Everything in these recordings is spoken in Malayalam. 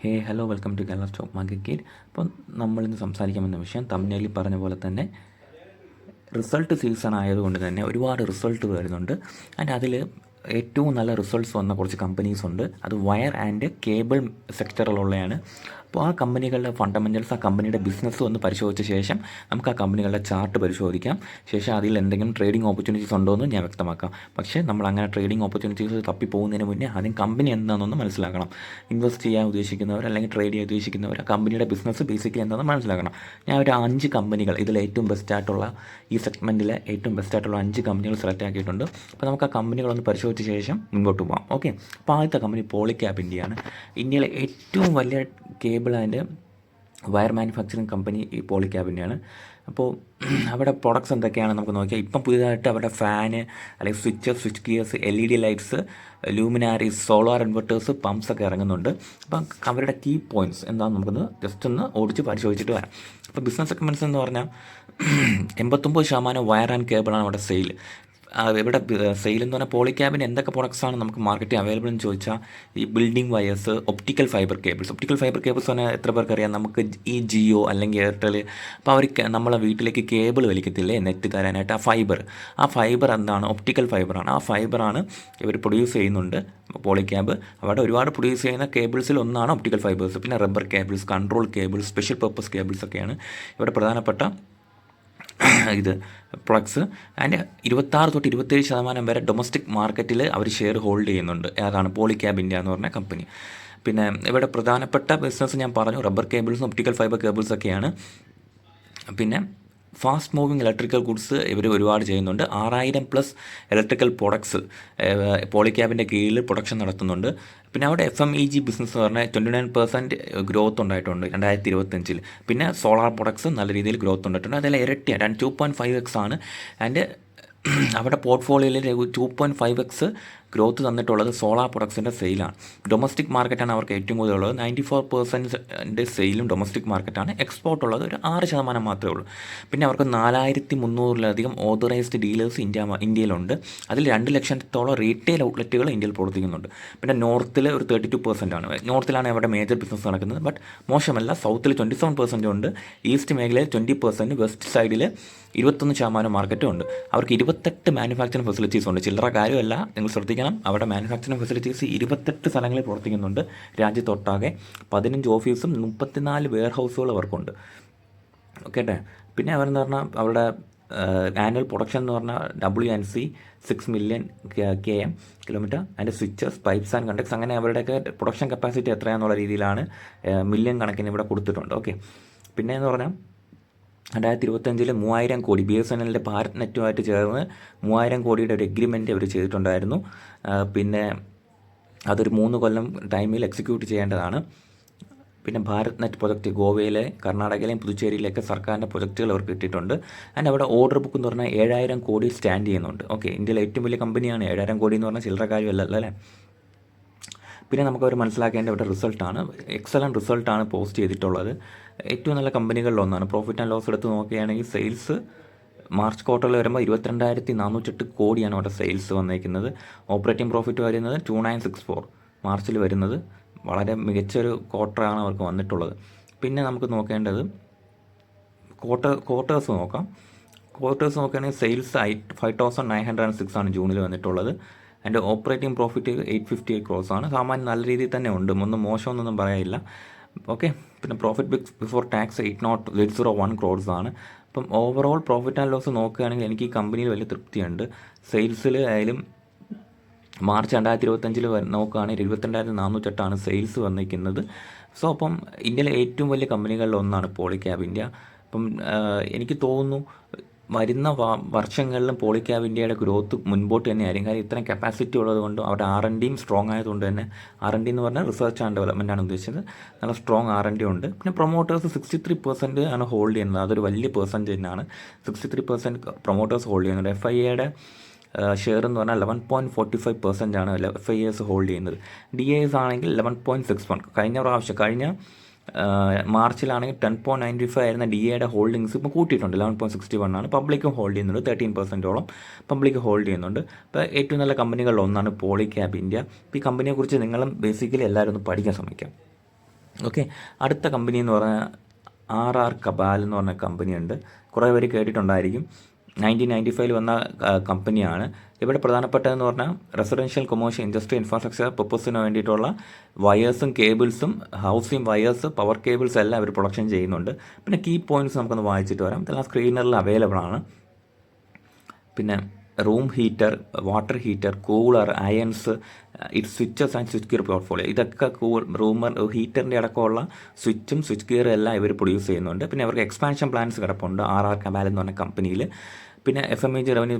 Hey hello welcome to Kerala stock market gate അപ്പോൾ നമ്മളിന്ന് സംസാരിക്കാമെന്ന വിഷയം തമിഴ്നാട്ടിൽ പറഞ്ഞ പോലെ തന്നെ റിസൾട്ട് സീസൺ ആയതുകൊണ്ട് തന്നെ ഒരുപാട് റിസൾട്ട് വരുന്നുണ്ട്. ആൻഡ് അതിൽ ഏറ്റവും നല്ല റിസൾട്ട്സ് വന്ന കുറച്ച് കമ്പനീസ് ഉണ്ട്. അത് വയർ ആൻഡ് കേബിൾ സെക്ടറിലുള്ളതാണ് അപ്പോൾ ആ കമ്പനികളുടെ ഫണ്ടമെന്റൽസ് ആ കമ്പനിയുടെ ബിസിനസ് ഒന്ന് പരിശോധിച്ച ശേഷം നമുക്ക് ആ കമ്പനികളുടെ ചാർട്ട് പരിശോധിക്കാം. ശേഷം അതിൽ എന്തെങ്കിലും ട്രേഡിംഗ് ഓപ്പർച്യൂണിറ്റീസ് ഉണ്ടോ എന്ന് ഞാൻ വ്യക്തമാക്കാം. പക്ഷേ നമ്മൾ അങ്ങനെ ട്രേഡിംഗ് ഓപ്പർച്യൂണിറ്റീസ് തപ്പി പോകുന്നതിന് മുന്നേ ആദ്യം കമ്പനി എന്താണെന്നൊന്ന് മനസ്സിലാക്കണം. ഇൻവെസ്റ്റ് ചെയ്യാൻ ഉദ്ദേശിക്കുന്നവർ അല്ലെങ്കിൽ ട്രേഡ് ചെയ്യാൻ ഉദ്ദേശിക്കുന്നവർ ആ കമ്പനിയുടെ ബിസിനസ് ബേസിക്കലി എന്താണെന്ന് മനസ്സിലാക്കണം. ഞാൻ ഒരു അഞ്ച് കമ്പനികൾ ഇതിൽ ഏറ്റവും ബെസ്റ്റ് ആയിട്ടുള്ള ഈ സെഗ്മെന്റിലെ ഏറ്റവും ബെസ്റ്റ് ആയിട്ടുള്ള അഞ്ച് കമ്പനികൾ സെലക്ട് ആക്കിയിട്ടുണ്ട്. അപ്പോൾ നമുക്ക് ആ കമ്പനികളൊന്ന് പരിശോധിച്ച ശേഷം മുൻപോട്ട് പോകാം ഓക്കെ അപ്പോൾ ആദ്യത്തെ കമ്പനി പോളിക്യാബ് ഇന്ത്യയാണ് ഇന്ത്യയിലെ ഏറ്റവും വലിയ cable and wire manufacturing company ഈ പോളിക്യാബിന്റെയാണ് അപ്പോൾ അവിടെ പ്രൊഡക്ട്സ് എന്തൊക്കെയാണ് നമുക്ക് നോക്കിയാൽ ഇപ്പം പുതിയതായിട്ട് അവിടെ ഫാന് അല്ലെങ്കിൽ switch switch gears L E D lights luminaires solar inverters pumps ഒക്കെ ഇറങ്ങുന്നുണ്ട്. അപ്പം അവരുടെ കീ പോയിന്റ്സ് എന്താണെന്ന് നമുക്കൊന്ന് ജസ്റ്റ് ഒന്ന് ഓടിച്ച് പരിശോധിച്ചിട്ട് വരാം. അപ്പോൾ ബിസിനസ് സെഗ്മെന്റ്സ് എന്ന് പറഞ്ഞാൽ എൺപത്തൊമ്പത് ശതമാനം വയർ ആൻഡ് കേബിളാണ് അവിടെ സെയിൽ ഇവിടെ സെയിൽ എന്ന് പറഞ്ഞാൽ പോളിക്യാബിന് എന്തൊക്കെ ആണ് നമുക്ക് മാർക്കറ്റിൽ അവൈലബിൾ എന്ന് ചോദിച്ചാൽ ഈ building wires optical fibre cables optical fibre cables പറഞ്ഞാൽ എത്ര പേർക്ക് അറിയാം? നമുക്ക് ഈ ജിയോ അല്ലെങ്കിൽ എയർടെൽ അപ്പോൾ അവർ നമ്മളെ വീട്ടിലേക്ക് കേബിൾ വലിക്കത്തില്ലേ? നെറ്റ് തരാനായിട്ട് ആ ഫൈബർ ആ ഫൈബർ എന്താണ്? ഒപ്റ്റിക്കൽ ഫൈബറാണ് ആ ഫൈബറാണ് ഇവർ പ്രൊഡ്യൂസ് ചെയ്യുന്നുണ്ട്. പോളിക്യാബ് അവിടെ ഒരുപാട് പ്രൊഡ്യൂസ് ചെയ്യുന്ന കേബിൾസിൽ ഒന്നാണ് ഒപ്റ്റിക്കൽ ഫൈബേഴ്സ് പിന്നെ rubber cables control cables special purpose cables ഒക്കെയാണ് ഇവിടെ പ്രധാനപ്പെട്ട ഇത് പ്ലക്സ് ആൻഡ് ഇരുപത്താറ് തൊട്ട് ഇരുപത്തേഴ് ശതമാനം വരെ ഡൊമസ്റ്റിക് മാർക്കറ്റിൽ അവർ ഷെയർ ഹോൾഡ് ചെയ്യുന്നുണ്ട്. അതാണ് പോളിക്യാബ് ഇന്ത്യ എന്ന് പറഞ്ഞ കമ്പനി പിന്നെ ഇവിടെ പ്രധാനപ്പെട്ട ബിസിനസ് ഞാൻ പറഞ്ഞു റബ്ബർ കേബിൾസും ഒപ്റ്റിക്കൽ ഫൈബർ കേബിൾസ് ഒക്കെയാണ്. പിന്നെ ഫാസ്റ്റ് മൂവിങ് ഇലക്ട്രിക്കൽ ഗുഡ്സ് ഇവർ ഒരുപാട് ചെയ്യുന്നുണ്ട്. ആറായിരം പ്ലസ് ഇലക്ട്രിക്കൽ പ്രൊഡക്ട്സ് പോളിക്യാബിന്റെ കീഴിൽ പ്രൊഡക്ഷൻ നടത്തുന്നുണ്ട്. പിന്നെ അവിടെ F M E G business എന്ന് പറഞ്ഞാൽ ട്വന്റി നയൻ പെർസെന്റ് ഗ്രോത്ത് ഉണ്ടായിട്ടുണ്ട് രണ്ടായിരത്തി ഇരുപത്തഞ്ചിൽ പിന്നെ സോളാർ പ്രൊഡക്ട്സ് നല്ല രീതിയിൽ ഗ്രോത്ത് ഉണ്ടായിട്ടുണ്ട്. അതിൽ ഇരട്ടിയാണ് രണ്ട് ടു പോയിന്റ് ഫൈവ് എക്സ് ആണ്. ആൻഡ് അവിടെ പോർട്ട്ഫോളിയോയിൽ two point five X growth തന്നിട്ടുള്ളത് സോളാർ പ്രൊഡക്ട്സിന്റെ സെയിലാണ് ഡൊമസ്റ്റിക് മാർക്കറ്റാണ് അവർക്ക് ഏറ്റവും കൂടുതലുള്ളത്. നയന്റി ഫോർ പെർസെന്റിന്റെ സെയിലും ഡൊമസ്റ്റിക് മാർക്കറ്റാണ് എക്സ്പോർട്ട് ഉള്ളത് ഒരു ആറ് ശതമാനം മാത്രമേ ഉള്ളൂ. പിന്നെ അവർക്ക് നാലായിരത്തി മുന്നൂറിലധികം ഓതറൈസ്ഡ് ഡീലേഴ്സ് ഇന്ത്യ ഇന്ത്യയിലുണ്ട്. അതിൽ രണ്ട് ലക്ഷത്തോളം റീറ്റെയിൽ ഔട്ട്ലെറ്റുകൾ ഇന്ത്യയിൽ പ്രവർത്തിക്കുന്നുണ്ട്. പിന്നെ നോർത്തിൽ ഒരു തേർട്ടി ടു പെർസെന്റ് ആണ്. നോർത്തിലാണ് അവിടെ മേജർ ബിസിനസ് നടക്കുന്നത്. ബട്ട് മോശമല്ല സൗത്തിൽ ട്വന്റി സെവൻ പെർസെന്റ് ഉണ്ട്. ഈസ്റ്റ് മേഖലയിൽ ട്വന്റി പെർസെന്റ് വെസ്റ്റ് സൈഡിൽ ഇരുപത്തൊന്ന് ശതമാനം മാർക്കറ്റും ഉണ്ട്. അവർക്ക് ഇരുപത്തെട്ട് മാനുഫാക്ചറിങ് ഫെസിലിറ്റീസ് ഉണ്ട്. ചില്ലറ കാര്യമല്ല. നിങ്ങൾ ശ്രദ്ധിക്കണം അവിടെ മാനുഫാക്ചറിങ് ഫെസിലിറ്റീസ് ഇരുപത്തെട്ട് സ്ഥലങ്ങളിൽ പ്രവർത്തിക്കുന്നുണ്ട്. രാജ്യത്തൊട്ടാകെ പതിനഞ്ച് ഓഫീസും മുപ്പത്തിനാല് വെയർ ഹൗസുകൾ അവർക്കുണ്ട് ഓക്കേട്ടെ പിന്നെ അവരെന്ന് പറഞ്ഞാൽ അവരുടെ ആനുവൽ പ്രൊഡക്ഷൻ എന്ന് പറഞ്ഞാൽ W N C six million K M kilometre അതിന്റെ സ്വിച്ചസ് പൈപ്സ് ആൻഡ് കണ്ടക്ട്സ് അങ്ങനെ അവരുടെയൊക്കെ പ്രൊഡക്ഷൻ കപ്പാസിറ്റി എത്രയാണെന്നുള്ള രീതിയിലാണ് മില്യൺ കണക്കിന് ഇവിടെ കൊടുത്തിട്ടുണ്ട്. ഓക്കെ പിന്നെ എന്ന് പറഞ്ഞാൽ രണ്ടായിരത്തി ഇരുപത്തഞ്ചിൽ മൂവായിരം കോടി ബി എസ് എൻ എല്ലിന്റെ ഭാരത് നെറ്റുമായിട്ട് ചേർന്ന് മൂവായിരം കോടിയുടെ ഒരു എഗ്രിമെന്റ് അവർ ചെയ്തിട്ടുണ്ടായിരുന്നു. പിന്നെ അതൊരു മൂന്ന് കൊല്ലം ടൈമിൽ എക്സിക്യൂട്ട് ചെയ്യേണ്ടതാണ്. പിന്നെ ഭാരത് നെറ്റ് പ്രൊജക്റ്റ് ഗോവയിലെ കർണാടകയിലെയും പുതുച്ചേരിയിലെയൊക്കെ സർക്കാരിന്റെ പ്രൊജക്റ്റുകൾ അവർക്ക് കിട്ടിയിട്ടുണ്ട്. ആൻഡ് അവിടെ ഓർഡർ ബുക്ക് എന്ന് പറഞ്ഞാൽ ഏഴായിരം കോടി സ്റ്റാൻഡ് ചെയ്യുന്നുണ്ട്. ഓക്കെ ഇന്ത്യയിലെ ഏറ്റവും വലിയ കമ്പനിയാണ് ഏഴായിരം കോടി എന്ന് പറഞ്ഞാൽ ചില്ലറ കാര്യമല്ലല്ലോ അല്ലേ? പിന്നെ നമുക്ക് അവർ മനസ്സിലാക്കേണ്ട ഇവിടെ റിസൾട്ടാണ് എക്സലന്റ് റിസൾട്ടാണ് പോസ്റ്റ് ചെയ്തിട്ടുള്ളത്. ഏറ്റവും നല്ല കമ്പനികളിലൊന്നാണ് പ്രോഫിറ്റ് ആൻഡ് ലോസ് എടുത്ത് നോക്കുകയാണെങ്കിൽ സെയിൽസ് മാർച്ച് ക്വാർട്ടറിൽ വരുമ്പോൾ ഇരുപത്തിരണ്ടായിരത്തി നാനൂറ്റെട്ട് കോടിയാണ് അവിടെ സെയിൽസ് വന്നേക്കുന്നത്. ഓപ്പറേറ്റിംഗ് പ്രോഫിറ്റ് വരുന്നത് ടു നയൻ സിക്സ് ഫോർ മാർച്ചിൽ വരുന്നത്. വളരെ മികച്ചൊരു ക്വാർട്ടറാണ് അവർക്ക് വന്നിട്ടുള്ളത്. പിന്നെ നമുക്ക് നോക്കേണ്ടത് ക്വാർട്ടർ ക്വാർട്ടേഴ്സ് നോക്കാം. ക്വാർട്ടേഴ്സ് നോക്കുകയാണെങ്കിൽ sales I five thousand nine hundred and six ആണ് ജൂണിൽ വന്നിട്ടുള്ളത്. And operating profit eight fifty crores ആണ്. സാമാന്യം നല്ല രീതിയിൽ തന്നെ ഉണ്ട്. ഒന്നും മോശമൊന്നും പറയാനില്ല. ഓക്കെ പിന്നെ profit before tax eight nought eight zero one crores ആണ്. അപ്പം ഓവറോൾ പ്രോഫിറ്റ് ആൻഡ് ലോസ് നോക്കുകയാണെങ്കിൽ എനിക്ക് ഈ കമ്പനിയിൽ വലിയ തൃപ്തിയുണ്ട്. സെയിൽസിൽ ആയാലും മാർച്ച് രണ്ടായിരത്തി ഇരുപത്തഞ്ചിൽ നോക്കുകയാണെങ്കിൽ ഇരുപത്തിരണ്ടായിരത്തി നാനൂറ്റെട്ടാണ് സെയിൽസ് വന്നിരിക്കുന്നത്. സോ അപ്പം ഇന്ത്യയിലെ ഏറ്റവും വലിയ കമ്പനികളിൽ ഒന്നാണ് പോളിക്യാബ് ഇന്ത്യ അപ്പം എനിക്ക് തോന്നുന്നു വരുന്ന വർഷങ്ങളിലും പോളിക്യാബ് ഇന്ത്യയുടെ ഗ്രോത്ത് മുൻപോട്ട് തന്നെയായിരിക്കും കാര്യം ഇത്രയും കപ്പാസിറ്റി ഉള്ളതുകൊണ്ടും അവരുടെ ആർ എൻ ഡിയും സ്ട്രോങ് ആയതുകൊണ്ട് തന്നെ ആർ എൻ ഡി എന്ന് പറഞ്ഞാൽ റിസർച്ച് ആൻഡ് ഡെവലപ്മെന്റ് ആണ് ഉദ്ദേശിച്ചത്. നല്ല സ്ട്രോങ് ആർ എൻ ഡി ഉണ്ട്. പിന്നെ പ്രൊമോട്ടേഴ്സ് സിക്സ്റ്റി ത്രീ പെർസെന്റ് ആണ് ഹോൾഡ് ചെയ്യുന്നത്. അതൊരു വലിയ പെർസെന്റ് തന്നെയാണ് sixty three percent promoters hold ചെയ്യുന്നുണ്ട് എഫ് ഐ എയുടെ ഷെയർ എന്ന് പറഞ്ഞാൽ eleven point forty five percent ആണ്. എഫ് ഐ എസ് ഹോൾഡ് ചെയ്യുന്നത്. ഡി എസ് ആണെങ്കിൽ ലെവൻ പോയിന്റ് സിക്സ് വൺ കഴിഞ്ഞ പ്രാവശ്യം കഴിഞ്ഞ മാർച്ചിലാണെങ്കിൽ ടെൻ പോയിന്റ് നയന്റി ഫൈവ് ആയിരുന്ന ഡി എയുടെ ഹോൾഡിങ്സ് ഇപ്പോൾ കൂട്ടിയിട്ടുണ്ട്. ലെവൻ പോയിന്റ് സിക്സ്റ്റി വൺ ആണ്. പബ്ലിക്കും ഹോൾഡ് ചെയ്യുന്നുണ്ട്. തേർട്ടീൻ പെർസെന്റോളം പബ്ലിക് ഹോൾഡ് ചെയ്യുന്നുണ്ട്. ഇപ്പോൾ ഏറ്റവും നല്ല കമ്പനികളിൽ ഒന്നാണ് പോളിക്യാബ് ഇന്ത്യ ഈ കമ്പനിയെക്കുറിച്ച് നിങ്ങളും ബേസിക്കലി എല്ലാവരും ഒന്ന് പഠിക്കാൻ ശ്രമിക്കാം. ഓക്കെ അടുത്ത കമ്പനി എന്ന് പറഞ്ഞാൽ ആർ ആർ കബാൽ എന്ന് പറഞ്ഞ കമ്പനിയുണ്ട് കുറേ പേര് കേട്ടിട്ടുണ്ടായിരിക്കും. നയന്റീൻ നയന്റി ഫൈവിൽ വന്ന കമ്പനിയാണ്. ഇവിടെ പ്രധാനപ്പെട്ടതെന്ന് പറഞ്ഞാൽ റെസിഡൻഷ്യൽ കൊമേഴ്ഷ്യൽ ഇൻഡസ്ട്രി ഇൻഫ്രാസ്ട്രക്ചർ പർപ്പസിന് വേണ്ടിയിട്ടുള്ള വയേഴ്സും കേബിൾസും ഹൗസിംഗ് വയേഴ്സ് പവർ കേബിൾസ് എല്ലാം അവർ പ്രൊഡക്ഷൻ ചെയ്യുന്നുണ്ട്. പിന്നെ കീ പോയിന്റ്സ് നമുക്കൊന്ന് വായിച്ചിട്ട് വരാം. ഇതെല്ലാം സ്ക്രീനറിൽ അവൈലബിൾ ആണ്. പിന്നെ room heater water heater cooler irons it switches and switch gear portfolio ഇതൊക്കെ കൂൾ റൂമർ ഹീറ്ററിന്റെ അടക്കമുള്ള സ്വിച്ചും സ്വിച്ച് ഗിയറും എല്ലാം ഇവർ പ്രൊഡ്യൂസ് ചെയ്യുന്നുണ്ട്. പിന്നെ അവർക്ക് എക്സ്പാൻഷൻ പ്ലാൻസ് കിടപ്പുണ്ട്. ആർ ആർ കമാൽ എന്ന് പറഞ്ഞ കമ്പനിയിൽ പിന്നെ F M E G revenue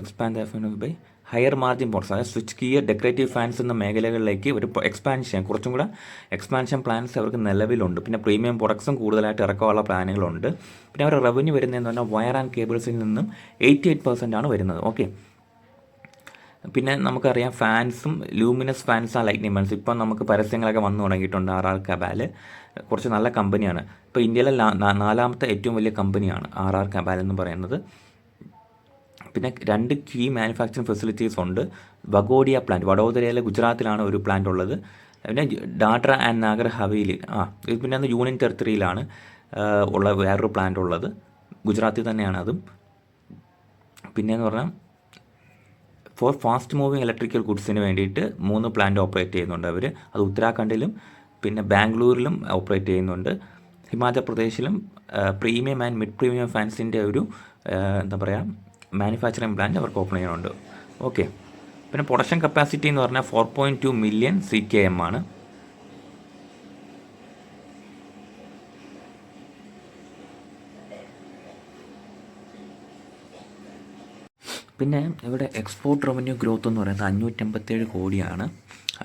expand F by higher margin ports അതായത് സ്വിച്ച് ഗിയർ ഡെക്കറേറ്റീവ് ഫാൻസ് എന്ന മേഖലകളിലേക്ക് ഒരു എക്സ്പാൻഷൻ കുറച്ചും കൂടെ എക്സ്പാൻഷൻ പ്ലാൻസ് അവർക്ക് നിലവിലുണ്ട്. പിന്നെ പ്രീമിയം പ്രൊഡക്ട്സും കൂടുതലായിട്ട് ഇറക്കാനുള്ള പ്ലാനുകളുണ്ട്. പിന്നെ അവരുടെ റവന്യൂ വരുന്നതെന്ന് പറഞ്ഞാൽ വയർ ആൻഡ് കേബിൾസിൽ നിന്നും എയ്റ്റി എയ്റ്റ് പെർസെന്റ് ആണ് വരുന്നത്. ഓക്കെ പിന്നെ നമുക്കറിയാം ഫാൻസും ലൂമിനസ് ഫാൻസ് ആ ലൈറ്റ്നിങ് ഫാൻസ് ഇപ്പം നമുക്ക് പരസ്യങ്ങളൊക്കെ വന്നു തുടങ്ങിയിട്ടുണ്ട് ആർ ആർ കബാൽ കുറച്ച് നല്ല കമ്പനിയാണ് ഇപ്പോൾ ഇന്ത്യയിലെ നാലാമത്തെ ഏറ്റവും വലിയ കമ്പനിയാണ് ആർ ആർ കബാൽ എന്ന് പറയുന്നത്. പിന്നെ രണ്ട് കീ മാനുഫാക്ചറിങ് ഫെസിലിറ്റീസ് ഉണ്ട്. വഗോഡിയ പ്ലാന്റ് വഡോദരയിലെ ഗുജറാത്തിലാണ് ഒരു പ്ലാന്റ് ഉള്ളത്. പിന്നെ ഡാഡ്ര ആൻഡ് നാഗർ ഹവേലി ആ ഇത് പിന്നെ അത് യൂണിയൻ ടെറിട്ടറിയിലാണ് ഉള്ള വേറൊരു പ്ലാന്റ് ഉള്ളത്. ഗുജറാത്തിൽ തന്നെയാണ് അതും. പിന്നെയെന്ന് പറഞ്ഞാൽ ഫോർ ഫാസ്റ്റ് മൂവിങ് ഇലക്ട്രിക്കൽ ഗുഡ്സിന് വേണ്ടിയിട്ട് മൂന്ന് പ്ലാന്റ് ഓപ്പറേറ്റ് ചെയ്യുന്നുണ്ട് അവർ അത് ഉത്തരാഖണ്ഡിലും പിന്നെ ബാംഗ്ലൂരിലും ഓപ്പറേറ്റ് ചെയ്യുന്നുണ്ട്. ഹിമാചൽ പ്രദേശിലും പ്രീമിയം ആൻഡ് മിഡ് പ്രീമിയം ഫാൻസിന്റെ ഒരു എന്താ പറയുക മാനുഫാക്ചറിങ് പ്ലാന്റ് അവർക്ക് ഓപ്പൺ ചെയ്യുന്നുണ്ട് ഓക്കെ പിന്നെ പ്രൊഡക്ഷൻ കപ്പാസിറ്റി എന്ന് പറഞ്ഞാൽ four point two million C K M ആണ്. പിന്നെ ഇവിടെ എക്സ്പോർട്ട് റവന്യൂ ഗ്രോത്ത് എന്ന് പറയുന്നത് അഞ്ഞൂറ്റമ്പത്തേഴ് കോടിയാണ്.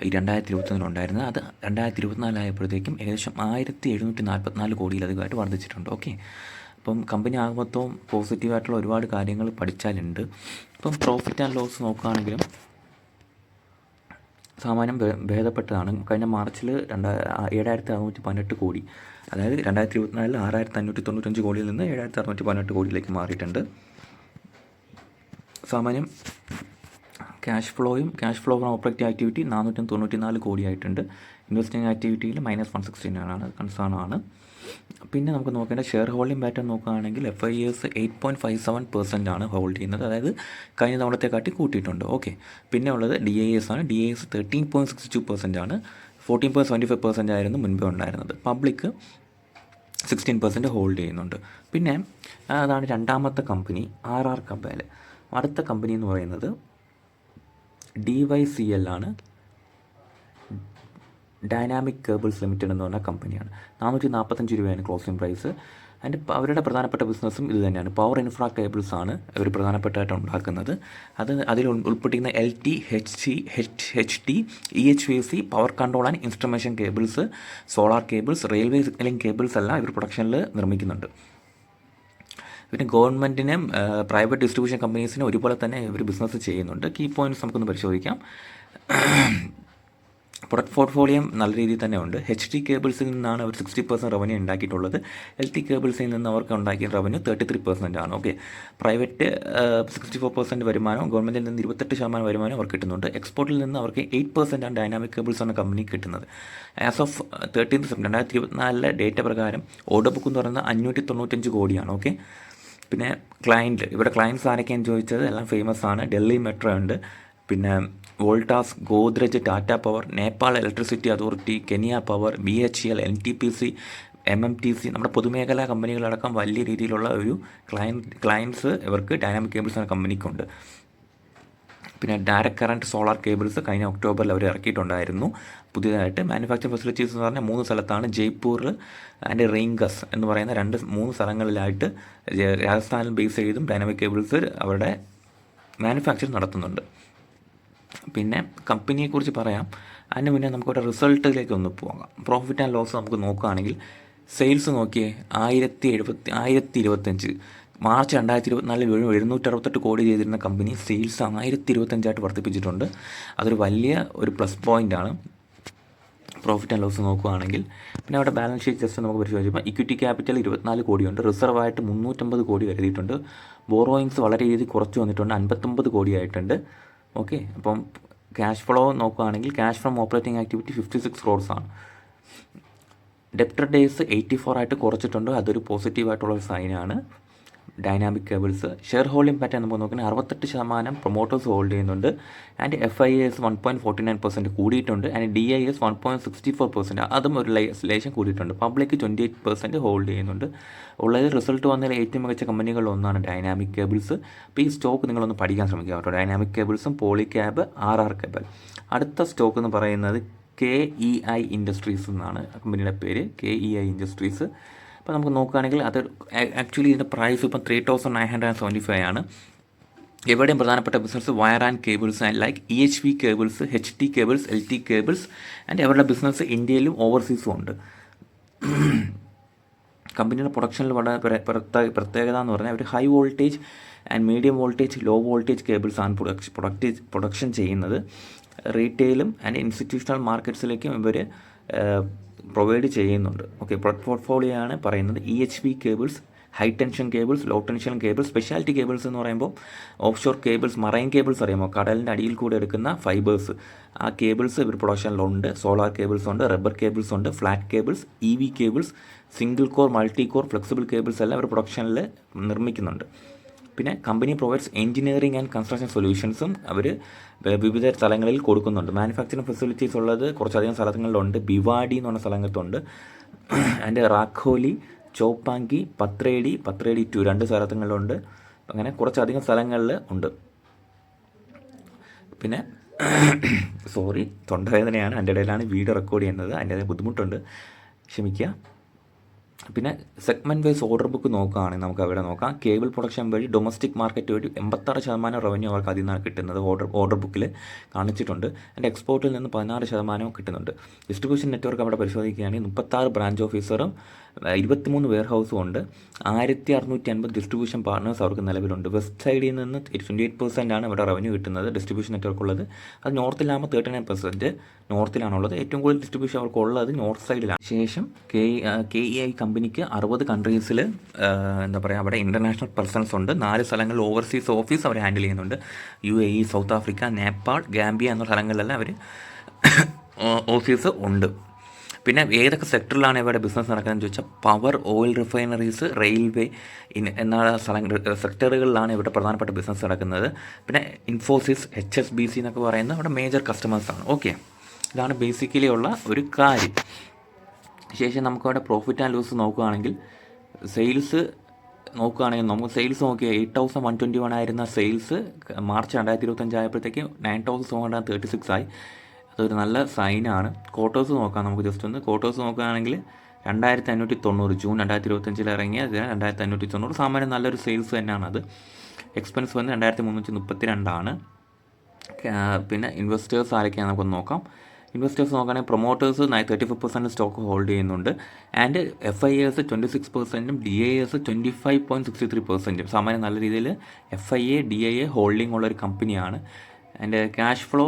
ഈ രണ്ടായിരത്തി ഇരുപത്തൊന്നിലുണ്ടായിരുന്നത് അത് രണ്ടായിരത്തി ഇരുപത്തിനാലായപ്പോഴത്തേക്കും ഏകദേശം ആയിരത്തി എഴുന്നൂറ്റി നാൽപ്പത്തിനാല് കോടിയിലധികമായിട്ട് വർദ്ധിച്ചിട്ടുണ്ട്. ഓക്കെ അപ്പം കമ്പനി ആകുമൊത്തവും പോസിറ്റീവായിട്ടുള്ള ഒരുപാട് കാര്യങ്ങൾ പഠിച്ചാലുണ്ട്. ഇപ്പം പ്രോഫിറ്റ് ആൻഡ് ലോസ് നോക്കുകയാണെങ്കിലും സാമാന്യം ഭേദപ്പെട്ടതാണ്. കഴിഞ്ഞ മാർച്ചിൽ രണ്ടാ ഏഴായിരത്തി അറുന്നൂറ്റി പതിനെട്ട് കോടി. അതായത് രണ്ടായിരത്തി ഇരുപത്തിനാലിൽ ആറായിരത്തി അഞ്ഞൂറ്റി തൊണ്ണൂറ്റഞ്ച് കോടിയിൽ നിന്ന് ഏഴായിരത്തി അറുന്നൂറ്റി പതിനെട്ട് കോടിയിലേക്ക് മാറിയിട്ടുണ്ട്. സാമാന്യം cash ഫ്ലോയും cash flow from operative activity നാനൂറ്റി തൊണ്ണൂറ്റി നാല് കോടിയായിട്ടുണ്ട് ഇൻവെസ്റ്റിംഗ് ആക്ടിവിറ്റിയിൽ മൈനസ് വൺ സിക്സ്റ്റീൻ ആണ് കൺസേൺ ആണ്. പിന്നെ നമുക്ക് നോക്കേണ്ട ഷെയർ ഹോൾഡിംഗ് പാറ്റേൺ നോക്കുകയാണെങ്കിൽ F I S eight point five seven percent ആണ് ഹോൾഡ് ചെയ്യുന്നത്. അതായത് കഴിഞ്ഞ തവണത്തെ കാട്ടി കൂട്ടിയിട്ടുണ്ട്. ഓക്കെ പിന്നെ ഉള്ളത് ഡി ഐ എസ് ആണ്. D I S thirteen point six two percent ആണ്. Fourteen point seventy five percent ആയിരുന്നു മുൻപേ ഉണ്ടായിരുന്നത്. പബ്ലിക് സിക്സ്റ്റീൻ പെർസെന്റ് ഹോൾഡ് ചെയ്യുന്നുണ്ട്. പിന്നെ അതാണ് രണ്ടാമത്തെ കമ്പനി ആർ ആർ കബേൽ അടുത്ത കമ്പനി എന്ന് പറയുന്നത് ഡി വൈ സി എൽ ആണ്. ഡൈനാമിക് കേബിൾസ് ലിമിറ്റഡ് എന്ന് പറഞ്ഞ കമ്പനിയാണ് നാനൂറ്റി നാൽപ്പത്തഞ്ച് രൂപയാണ് ക്ലോസിംഗ് പ്രൈസ് അതിന്റെ അവരുടെ പ്രധാനപ്പെട്ട ബിസിനസ്സും ഇത് തന്നെയാണ്. പവർ ഇൻഫ്രാ കേബിൾസ് ആണ് അവർ പ്രധാനപ്പെട്ടതായിട്ട് ഉണ്ടാക്കുന്നത്. അത് അതിൽ ഉൾ- ഉൾപ്പെട്ടിരിക്കുന്ന L T H C H H T E H V C power control and instrumentation cables solar cables railway signalling cables എല്ലാം ഇവർ പ്രൊഡക്ഷനിൽ നിർമ്മിക്കുന്നുണ്ട്. പിന്നെ ഗവൺമെന്റിനും പ്രൈവറ്റ് ഡിസ്ട്രിബ്യൂഷൻ കമ്പനീസിനും ഒരുപോലെ തന്നെ ഇവർ ബിസിനസ് ചെയ്യുന്നുണ്ട്. കീ പോയിന്റ്സ് നമുക്കൊന്ന് പരിശോധിക്കാം. പ്രൊഡക്റ്റ് പോർട്ട്ഫോളിയം നല്ല രീതിയിൽ തന്നെ ഉണ്ട്. എച്ച് ടി കേബിൾസിൽ നിന്നാണ് അവർ സിക്സ്റ്റി പെർസെന്റ് റവന്യൂ ഉണ്ടാക്കിയിട്ടുള്ളത്. എൽ ടി കേബിൾസിൽ നിന്ന് അവർക്ക് ഉണ്ടാക്കിയ റവന്യൂ തേർട്ടി ത്രീ പെർസെന്റ് ആണ് okay private sixty four percent വരുമാനം ഗവൺമെന്റിൽ നിന്ന് ഇരുപത്തെട്ട് ശതമാനം വരുമാനം അവർക്ക് കിട്ടുന്നുണ്ട്. എക്സ്പോർട്ടിൽ നിന്ന് അവർക്ക് എയ്റ്റ് പെർസെന്റ് ആണ് ഡൈനാമിക് കേബിൾസ് എന്ന കമ്പനി കിട്ടുന്നത്. ആസ് ഓഫ് തേർട്ടീൻ സെപ്റ്റംബർ രണ്ടായിരത്തി ഇരുപത്തിനാലിലെ ഡേറ്റ പ്രകാരം ഓർഡർ ബുക്ക് എന്ന് പറയുന്നത് അഞ്ഞൂറ്റി തൊണ്ണൂറ്റഞ്ച് കോടിയാണ്. ഓക്കെ പിന്നെ ക്ലയന്റ് ഇവിടെ ക്ലയന്റ്സ് ആരൊക്കെയാണ് ചോദിച്ചത്? എല്ലാം ഫേമസ് ആണ്. ഡൽഹി മെട്രോ ഉണ്ട്. പിന്നെ Voltas Godrej Tata power Nepal electricity authority Kenya power B H E L N T P C M M T നമ്മുടെ പൊതുമേഖലാ കമ്പനികളടക്കം വലിയ രീതിയിലുള്ള ഒരു ക്ലയൻ ക്ലയൻസ് ഇവർക്ക് ഡൈനാമിക് കേബിൾസ് എന്ന കമ്പനിക്കുണ്ട്. പിന്നെ ഡയറക്റ്റ് കറണ്ട് സോളാർ കേബിൾസ് കഴിഞ്ഞ ഒക്ടോബറിൽ അവർ ഇറക്കിയിട്ടുണ്ടായിരുന്നു. പുതിയതായിട്ട് മാനുഫാക്ചറിങ് ഫെസിലിറ്റീസ് എന്ന് പറഞ്ഞാൽ മൂന്ന് സ്ഥലത്താണ് ജയ്പൂർ ആൻഡ് റെയിൻഗസ് എന്ന് പറയുന്ന രണ്ട് മൂന്ന് സ്ഥലങ്ങളിലായിട്ട് രാജസ്ഥാനിൽ ബേസ് ചെയ്തും ഡൈനാമിക് കേബിൾസ് അവരുടെ മാനുഫാക്ചർ നടത്തുന്നുണ്ട്. പിന്നെ കമ്പനിയെക്കുറിച്ച് പറയാം. അതിന് മുന്നേ നമുക്കൊരു റിസൾട്ടിലേക്ക് ഒന്ന് പോകാം. പ്രോഫിറ്റ് ആൻഡ് ലോസ് നമുക്ക് നോക്കുകയാണെങ്കിൽ സെയിൽസ് നോക്കിയേ ആയിരത്തി എഴുപത്തി ആയിരത്തി ഇരുപത്തഞ്ച് മാർച്ച് രണ്ടായിരത്തി ഇരുപത്തിനാലിൽ ഒരു എഴുന്നൂറ്റി അറുപത്തെട്ട് കോടി ചെയ്തിരുന്ന കമ്പനി സെയിൽസ് ആയിരത്തി ഇരുപത്തഞ്ചായിട്ട് വർദ്ധിപ്പിച്ചിട്ടുണ്ട്. അതൊരു വലിയ ഒരു പ്ലസ് പോയിന്റ് ആണ്. പ്രോഫിറ്റ് ആൻഡ് ലോസ് നോക്കുകയാണെങ്കിൽ പിന്നെ അവിടെ ബാലൻസ് ഷീറ്റ് ജസ്റ്റ് നമുക്ക് പരിശോധിച്ചപ്പോൾ ഇക്വിറ്റി ക്യാപിറ്റൽ ഇരുപത്തിനാല് കോടിയുണ്ട്. റിസർവ് ആയിട്ട് മുന്നൂറ്റമ്പത് കോടി കരുതിയിട്ടുണ്ട്. ബോറോയിങ്സ് വളരെ രീതിയിൽ കുറച്ച് വന്നിട്ടുണ്ട്. അൻപത്തൊമ്പത് കോടിയായിട്ടുണ്ട് ഓക്കെ അപ്പം ക്യാഷ് ഫ്ലോ നോക്കുകയാണെങ്കിൽ cash from operating activity fifty six crores ആണ്. ഡെപ്റ്റർ ഡേയ്സ് എയ്റ്റി ഫോർ ആയിട്ട് കുറച്ചിട്ടുണ്ട്. അതൊരു പോസിറ്റീവായിട്ടുള്ള സൈനാണ് dynamic cables share holding pattern നമുക്ക് നോക്കുകയാണെങ്കിൽ അറുപത്തെട്ട് ശതമാനം പ്രൊമോട്ടേഴ്സ് ഹോൾഡ് ചെയ്യുന്നുണ്ട്. And F I S one point forty nine percent കൂടിയിട്ടുണ്ട്. And D I S one point sixty four percent അതും ഒരു ലേശം കൂടിയിട്ടുണ്ട്. Public twenty eight percent hold ചെയ്യുന്നുണ്ട്. ഉള്ളത് റിസൾട്ട് വന്നതിൽ ഏറ്റവും മികച്ച കമ്പനികളിലൊന്നാണ് ഡൈനാമിക് കേബിൾസ്. അപ്പോൾ ഈ സ്റ്റോക്ക് നിങ്ങളൊന്ന് പഠിക്കാൻ ശ്രമിക്കുക കേട്ടോ. ഡൈനാമിക് കേബിൾസും Polycab R R cable. അടുത്ത സ്റ്റോക്ക് എന്ന് പറയുന്നത് കെ ഇ ഐ ഇൻഡസ്ട്രീസ് എന്നാണ് കമ്പനിയുടെ പേര്. K E I industries. അപ്പോൾ നമുക്ക് നോക്കുകയാണെങ്കിൽ അത് ആക്ച്വലി ഇതിന്റെ പ്രൈസ് ഇപ്പം three thousand nine hundred and seventy five ആണ്. എവിടെയും പ്രധാനപ്പെട്ട business wire and cables and like E H V cables H T cables L T cables and അവരുടെ ബിസിനസ് ഇന്ത്യയിലും ഓവർസീസും ഉണ്ട്. കമ്പനിയുടെ പ്രൊഡക്ഷനിൽ വളരെ പ്രത്യേകത എന്ന് പറഞ്ഞാൽ അവർ high voltage and medium voltage low voltage cables ആണ് പ്രൊഡക്ഷൻ പ്രൊഡക്റ്റ് പ്രൊഡക്ഷൻ ചെയ്യുന്നത്. റീറ്റെയിലും ആൻഡ് ഇൻസ്റ്റിറ്റ്യൂഷണൽ മാർക്കറ്റ്സിലേക്കും ഇവർ പ്രൊവൈഡ് ചെയ്യുന്നുണ്ട്. ഓക്കെ പോർട്ട്ഫോളിയോ ആണ് പറയുന്നത് E H P cables high tension cables low tension cables speciality cables എന്ന് പറയുമ്പോൾ offshore cables marine cables അറിയാമോ? കടലിന്റെ അടിയിൽ കൂടെ എടുക്കുന്ന ഫൈബേഴ്സ് ആ കേബിൾസ് ഇവർ പ്രൊഡക്ഷനിലുണ്ട് സോളാർ കേബിൾസ് ഉണ്ട് റബ്ബർ കേബിൾസ് ഉണ്ട് flat cables E V cables single core multi core flexible cables എല്ലാം ഇവർ പ്രൊഡക്ഷനിൽ നിർമ്മിക്കുന്നുണ്ട്. പിന്നെ company provides engineering and construction സൊല്യൂഷൻസും അവർ വിവിധ സ്ഥലങ്ങളിൽ കൊടുക്കുന്നുണ്ട്. മാനുഫാക്ചറിങ് ഫെസിലിറ്റീസ് ഉള്ളത് കുറച്ചധികം സ്ഥലങ്ങളിലുണ്ട്. ബിവാഡി എന്ന് പറഞ്ഞ സ്ഥലത്തുണ്ട് ആൻഡ് റാഖോലി ചോപ്പാങ്കി പത്രേഡി പത്രേഡി ടു രണ്ട് സ്ഥലങ്ങളിലുണ്ട്. അങ്ങനെ കുറച്ചധികം സ്ഥലങ്ങളിൽ ഉണ്ട്. പിന്നെ സോറി തൊണ്ടവേദനയാണ്. എന്റെ ഇടയിലാണ് വീഡിയോ റെക്കോർഡ് ചെയ്യുന്നത്. അതിന്റെ ബുദ്ധിമുട്ടുണ്ട്. ക്ഷമിക്കുക. പിന്നെ സെഗ്മെന്റ് വൈസ് ഓർഡർ ബുക്ക് നോക്കുകയാണെങ്കിൽ നമുക്ക് അവിടെ നോക്കാം. കേബിൾ പ്രൊഡക്ഷൻ വഴി ഡൊമസ്റ്റിക് മാർക്കറ്റ് വഴി എൺപത്താറ് ശതമാനം റവന്യൂ അവർക്ക് അതിൽ നിന്നാണ് കിട്ടുന്നത്. ഓർഡർ ഓർഡർ ബുക്കിൽ കാണിച്ചിട്ടുണ്ട്. ആൻഡ് എക്സ്പോർട്ടിൽ നിന്ന് പതിനാറ് ശതമാനവും കിട്ടുന്നുണ്ട്. ഡിസ്ട്രിബ്യൂഷൻ നെറ്റ്വർക്ക് അവിടെ പരിശോധിക്കുകയാണെങ്കിൽ മുപ്പത്താറ് ബ്രാഞ്ച് ഓഫീസറും ഇരുപത്തിമൂന്ന് വെയർ ഹൗസും ഉണ്ട്. ആയിരത്തി അറുന്നൂറ്റി അൻപത് ഡിസ്ട്രിബ്യൂഷൻ പാർട്ട്നേഴ്സ് അവർക്ക് നിലവിലുണ്ട്. വെസ്റ്റ് സൈഡിൽ നിന്ന് ട്വന്റി എയ്റ്റ് പെർസെന്റ് ആണ് ഇവിടെ റവന്യൂ കിട്ടുന്നത് ഡിസ്ട്രിബ്യൂഷൻ നെറ്റ്വർക്ക് ഉള്ളത്. അത് നോർത്തിലാകുമ്പോൾ തേർട്ടി നയൻ പെർസെന്റ് നോർത്തിലാണുള്ളത് ഏറ്റവും കൂടുതൽ ഡിസ്ട്രിബ്യൂഷൻ അവർക്ക് ഉള്ളത് നോർത്ത് സൈഡിലാണ് ശേഷം കെ കെ ഇ ഐ കമ്പനിക്ക് അറുപത് കൺട്രീസിൽ എന്താ പറയുക അവിടെ ഇന്റർനാഷണൽ പേഴ്സൺസ് ഉണ്ട്. നാല് സ്ഥലങ്ങളിൽ ഓവർസീസ് ഓഫീസ് അവർ ഹാൻഡിൽ ചെയ്യുന്നുണ്ട്. U A E South Africa Nepal Gambia എന്ന സ്ഥലങ്ങളിലെല്ലാം അവർ ഓഫീസ് ഉണ്ട്. പിന്നെ ഏതൊക്കെ സെക്ടറിലാണ് ഇവിടെ ബിസിനസ് നടക്കുന്നതെന്ന് ചോദിച്ചാൽ പവർ ഓയിൽ റിഫൈനറീസ് റെയിൽവേ എന്ന സ്ഥലങ്ങൾ സെക്ടറുകളിലാണ് ഇവിടെ പ്രധാനപ്പെട്ട ബിസിനസ് നടക്കുന്നത്. പിന്നെ Infosys H S B C എന്നൊക്കെ പറയുന്ന ഇവിടെ മേജർ കസ്റ്റമേഴ്സാണ് ഓക്കെ ഇതാണ് ബേസിക്കലി ഉള്ള ഒരു കാര്യം. ശേഷം നമുക്കവിടെ പ്രോഫിറ്റ് ആൻഡ് ലോസ് നോക്കുകയാണെങ്കിൽ സെയിൽസ് നോക്കുകയാണെങ്കിൽ നമുക്ക് സെയിൽസ് നോക്കിയാൽ eight thousand one twenty one ആയിരുന്ന സെയിൽസ് മാർച്ച് രണ്ടായിരത്തി ഇരുപത്തഞ്ച് ആയപ്പോഴത്തേക്ക് nine thousand seven hundred thirty six ആയി. അതൊരു നല്ല സൈനാണ് ക്വാർട്ടേഴ്സ് നോക്കാം നമുക്ക് ജസ്റ്റ് ഒന്ന്. ക്വാർട്ടേഴ്സ് നോക്കുകയാണെങ്കിൽ രണ്ടായിരത്തി അഞ്ഞൂറ്റി തൊണ്ണൂറ് ജൂൺ രണ്ടായിരത്തി ഇരുപത്തഞ്ചിൽ ഇറങ്ങിയ രണ്ടായിരത്തി അഞ്ഞൂറ്റി തൊണ്ണൂറ് സാമാന്യം നല്ലൊരു സെയിൽസ് തന്നെയാണ് അത്. എക്സ്പെൻസ് വന്ന് രണ്ടായിരത്തി മുന്നൂറ്റി മുപ്പത്തി രണ്ടാണ് പിന്നെ ഇൻവെസ്റ്റേഴ്സ് ആരൊക്കെയാണ് നമുക്കൊന്ന് നോക്കാം. ഇൻവെസ്റ്റേഴ്സ് നോക്കുകയാണെങ്കിൽ promoters thirty five percent stock hold ചെയ്യുന്നുണ്ട്. And F I S twenty six പെർസെന്റും D I S twenty five point sixty three പെർസെന്റും. സാമാന്യം നല്ല രീതിയിൽ F I A D I A holding ഉള്ള ഒരു കമ്പനിയാണ്. And cash flow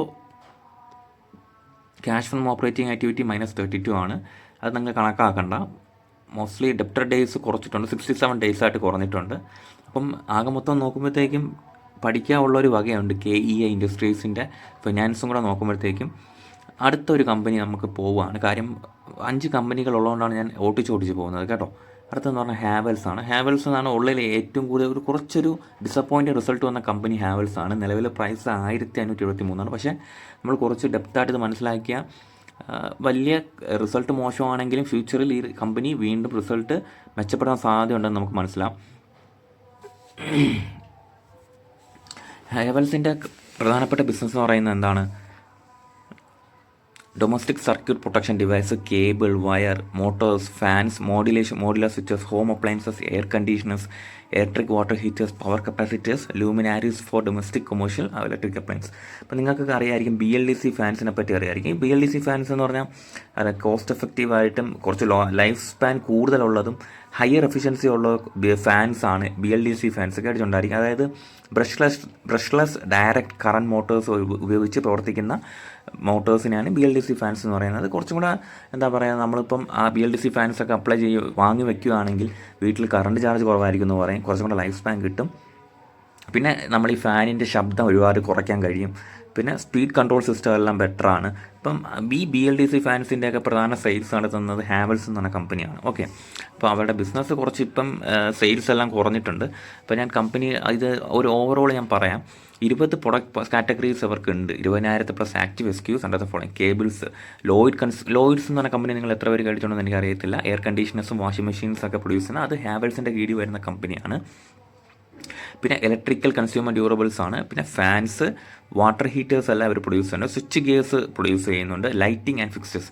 cash from operating activity minus thirty two ആണ്. അത് നിങ്ങൾ കണക്കാക്കണ്ട. മോസ്റ്റ്ലി ഡെപ്റ്റർ ഡേയ്സ് കുറച്ചിട്ടുണ്ട്. സിക്സ്റ്റി സെവൻ ഡേയ്സ് ആയിട്ട് കുറഞ്ഞിട്ടുണ്ട്. അപ്പം ആകെ മൊത്തം നോക്കുമ്പോഴത്തേക്കും പഠിക്കാനുള്ള ഒരു വകയുണ്ട് കെ ഇ എ ഇൻഡസ്ട്രീസിന്റെ. ഫിനാൻസും കൂടെ നോക്കുമ്പോഴത്തേക്കും അടുത്തൊരു കമ്പനി നമുക്ക് പോവുകയാണ്. കാര്യം അഞ്ച് കമ്പനികൾ ഉള്ളതുകൊണ്ടാണ് ഞാൻ ഓട്ടിച്ചോടിച്ച് പോകുന്നത് കേട്ടോ. അടുത്തെന്ന് പറഞ്ഞാൽ ഹാവൽസ് ആണ്. ഹാവൽസ് എന്നാണ് ഉള്ളിൽ ഏറ്റവും കൂടുതൽ ഒരു കുറച്ചൊരു ഡിസപ്പോയിന്റ് റിസൾട്ട് വന്ന കമ്പനി ഹാവൽസ് ആണ്. നിലവിലെ പ്രൈസ് ആയിരത്തി അഞ്ഞൂറ്റി എഴുപത്തി മൂന്നാണ് പക്ഷേ നമ്മൾ കുറച്ച് ഡെപ്തായിട്ട് ഇത് മനസ്സിലാക്കിയ വലിയ റിസൾട്ട് മോശമാണെങ്കിലും ഫ്യൂച്ചറിൽ ഈ കമ്പനി വീണ്ടും റിസൾട്ട് മെച്ചപ്പെടാൻ സാധ്യതയുണ്ടെന്ന് നമുക്ക് മനസ്സിലാവും ഹാവൽസിന്റെ പ്രധാനപ്പെട്ട ബിസിനസ് എന്ന് പറയുന്നത് എന്താണ്? Domestic circuit protection device cable wire motors fans modulation modular switches home appliances air conditioners electric water heaters power capacitors luminaires for domestic commercial electric appliance അപ്പോൾ നിങ്ങൾക്കൊക്കെ അറിയായിരിക്കും ബി എൽ ഡി സി ഫാൻസിനെ പറ്റി അറിയായിരിക്കും. B L D C fans എന്ന് പറഞ്ഞാൽ അത് കോസ്റ്റ് എഫക്റ്റീവായിട്ടും കുറച്ച് ലോ ലൈഫ് സ്പാൻ കൂടുതലുള്ളതും ഹയർ എഫിഷ്യൻസി ഉള്ള ഫാൻസ് ആണ് B L D C fans കേട്ടിട്ടുണ്ടായിരിക്കും. അതായത് brushless brushless direct current motors ഉപയോഗിച്ച് പ്രവർത്തിക്കുന്ന മോട്ടോഴ്സിനെയാണ് B L D C fans എന്ന് പറയുന്നത്. കുറച്ചും കൂടെ എന്താ പറയുക നമ്മളിപ്പം ആ B L D C fans ഒക്കെ അപ്ലൈ ചെയ്യും വാങ്ങി വെക്കുകയാണെങ്കിൽ വീട്ടിൽ കറണ്ട് ചാർജ് കുറവായിരിക്കും എന്ന് പറയും. കുറച്ചും കൂടെ ലൈഫ് സ്പാൻ കിട്ടും. പിന്നെ നമ്മൾ ഈ ഫാനിന്റെ ശബ്ദം ഒരുപാട് കുറയ്ക്കാൻ കഴിയും. പിന്നെ സ്പീഡ് കൺട്രോൾ സിസ്റ്റം എല്ലാം ബെറ്ററാണ്. ഇപ്പം B B L D C ഫാൻസിന്റെ ഒക്കെ പ്രധാന സെയിൽസ് നടത്തുന്നത് ഹാവൽസ് എന്ന് പറഞ്ഞ കമ്പനിയാണ്. ഓക്കെ. അപ്പോൾ അവരുടെ ബിസിനസ് കുറച്ച് ഇപ്പം സെയിൽസ് എല്ലാം കുറഞ്ഞിട്ടുണ്ട്. അപ്പോൾ ഞാൻ കമ്പനി ഇത് ഒരു ഓവറോൾ ഞാൻ പറയാം. ഇരുപത് പ്രൊഡക്റ്റ് കാറ്റഗറീസ് അവർക്ക് ഉണ്ട് ഇരുപതിനായിരത്തി plus active SKUs under the following cables Lloyd cons Lloyds എന്ന് പറഞ്ഞ കമ്പനി നിങ്ങൾ എത്ര പേര് കഴിച്ചിട്ടുണ്ടെന്ന് എനിക്കറിയത്തില്ല. എയർ കണ്ടീഷണേഴ്സും വാഷിംഗ് മെഷീൻസ് ഒക്കെ പ്രൊഡ്യൂസ് ചെയ്യുന്ന അത് ഹാവൽസിന്റെ കീഴിൽ വരുന്ന കമ്പനിയാണ്. പിന്നെ ഇലക്ട്രിക്കൽ കൺസ്യൂമർ ഡ്യൂറബിൾസ് ആണ്. പിന്നെ ഫാൻസ് വാട്ടർ ഹീറ്റേഴ്സ് എല്ലാം അവർ പ്രൊഡ്യൂസ് ചെയ്യുന്നുണ്ട്. സ്വിച്ച് ഗിയേഴ്സ് പ്രൊഡ്യൂസ് ചെയ്യുന്നുണ്ട്. ലൈറ്റിംഗ് ആൻഡ് ഫിക്സേഴ്സ്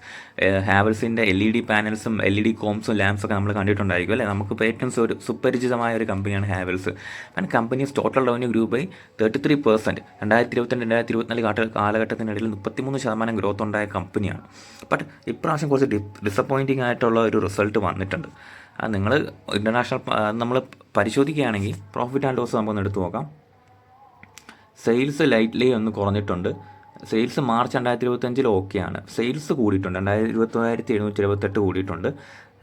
ഹാവൽസിന്റെ എൽ ഇ ഡി പാനൽസും എൽ ഇ ഡി കോംസും ലാംപ്സ് ഒക്കെ നമ്മൾ കണ്ടിട്ടുണ്ടായിരിക്കും അല്ലേ? നമുക്ക് ഏറ്റവും ഒരു സുപരിചിതമായ ഒരു കമ്പനിയാണ് Havells. And companies total revenue group by thirty three percent രണ്ടായിരത്തി ഇരുപത്തിരണ്ട് രണ്ടായിരത്തി ഇരുപത്തിനാല് കാല കാലഘട്ടത്തിനിടയിൽ മുപ്പത്തിമൂന്ന് ശതമാനം ഗ്രോത്ത് ഉണ്ടായ കമ്പനിയാണ് ബട്ട് ഇപ്രാവശ്യം കുറച്ച് ഡിസപ്പോയിന്റിംഗ് ആയിട്ടുള്ള ഒരു റിസൾട്ട് വന്നിട്ടുണ്ട്. നിങ്ങൾ ഇന്റർനാഷണൽ നമ്മൾ പരിശോധിക്കുകയാണെങ്കിൽ പ്രോഫിറ്റ് ആൻഡ് ലോസ് നമുക്കൊന്ന് എടുത്തു നോക്കാം. സെയിൽസ് ലൈറ്റ്ലി ഒന്ന് കുറഞ്ഞിട്ടുണ്ട്. സെയിൽസ് മാർച്ച് രണ്ടായിരത്തി ഇരുപത്തഞ്ചിൽ ഓക്കെയാണ് സെയിൽസ് കൂടിയിട്ടുണ്ട്. രണ്ടായിരത്തി ഇരുപത്തൊന്നായിരത്തി എഴുന്നൂറ്റി ഇരുപത്തെട്ട് കൂടിയിട്ടുണ്ട്.